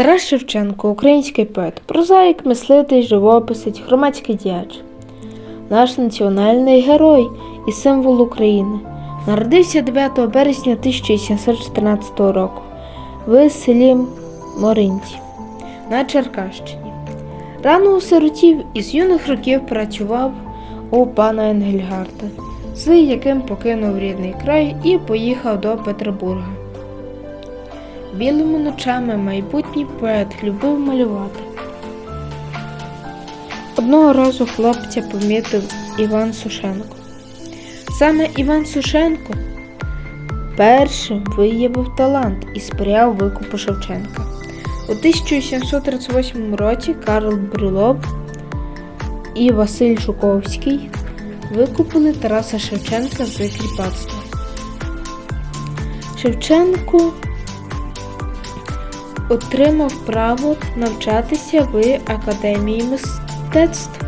Тарас Шевченко, український поет, прозаїк, мислитель, живописець, громадський діяч. Наш національний герой і символ України. Народився 9 березня 1714 року в селі Моринці на Черкащині. Рано осиротів і з юних років працював у пана Енгельгарта, з яким покинув рідний край і поїхав до Петербурга. Білими ночами майбутній поет любив малювати. Одного разу хлопця помітив Іван Сушенко. Саме Іван Сушенко першим виявив талант і сприяв викупу Шевченка. У 1738 році Карл Брюлов і Василь Жуковський викупили Тараса Шевченка з кріпацтва. Шевченко отримав право навчатися в Академії мистецтв.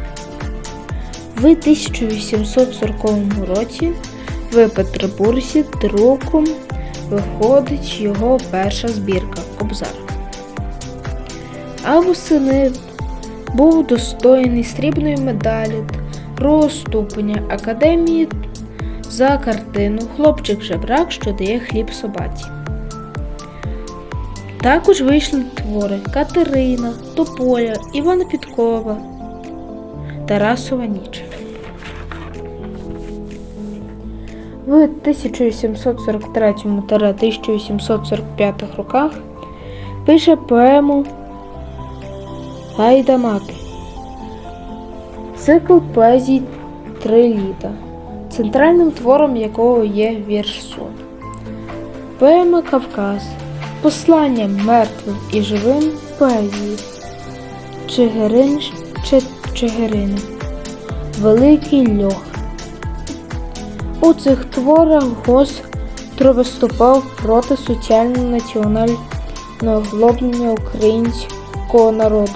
В 1840 році в Петербурзі друком виходить його перша збірка Кобзар. А восени був удостоєний срібної медалі другого ступеня Академії за картину Хлопчик жебрак, що дає хліб собаці. Також вийшли твори Катерина, Тополя, Івана Підкова, Тарасова ніч. В 1743-1845 роках пише поему Гайдамаки. Цикл поезій Три літа, центральним твором якого є вірш сон. Поема Кавказ. Послання мертвим і живим поезії. Чигирин чи Чигирини. Великий льох. У цих творах гостро виступав проти соціально-національного глоблення українського народу.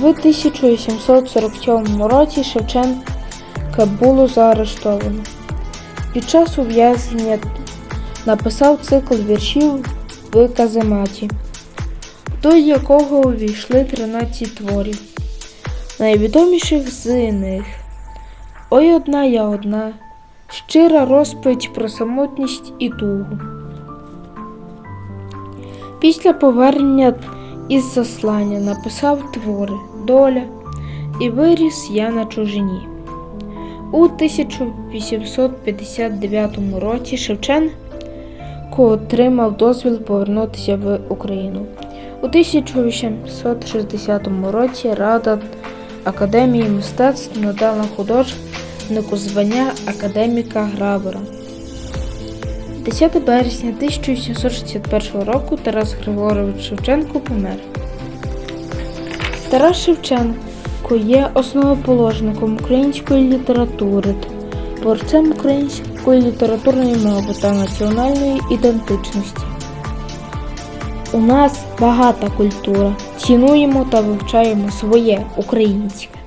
В 1847 році Шевченка було заарештовано. Під час ув'язнення написав цикл віршів в казематі, до якого увійшли 13 творів. Найвідоміших з них Ой одна я одна, щира розповідь про самотність і тугу. Після повернення із заслання написав твори Доля і виріс я на чужині. У 1859 році Шевченко отримав дозвіл повернутися в Україну. У 1860 році Рада Академії мистецтв надала художнику звання академіка Грабера. 10 березня 1761 року Тарас Григорович Шевченко помер. Тарас Шевченко є основоположником української літератури, творцем української літературної мови та національної ідентичності. У нас багата культура. Цінуємо та вивчаємо своє українське.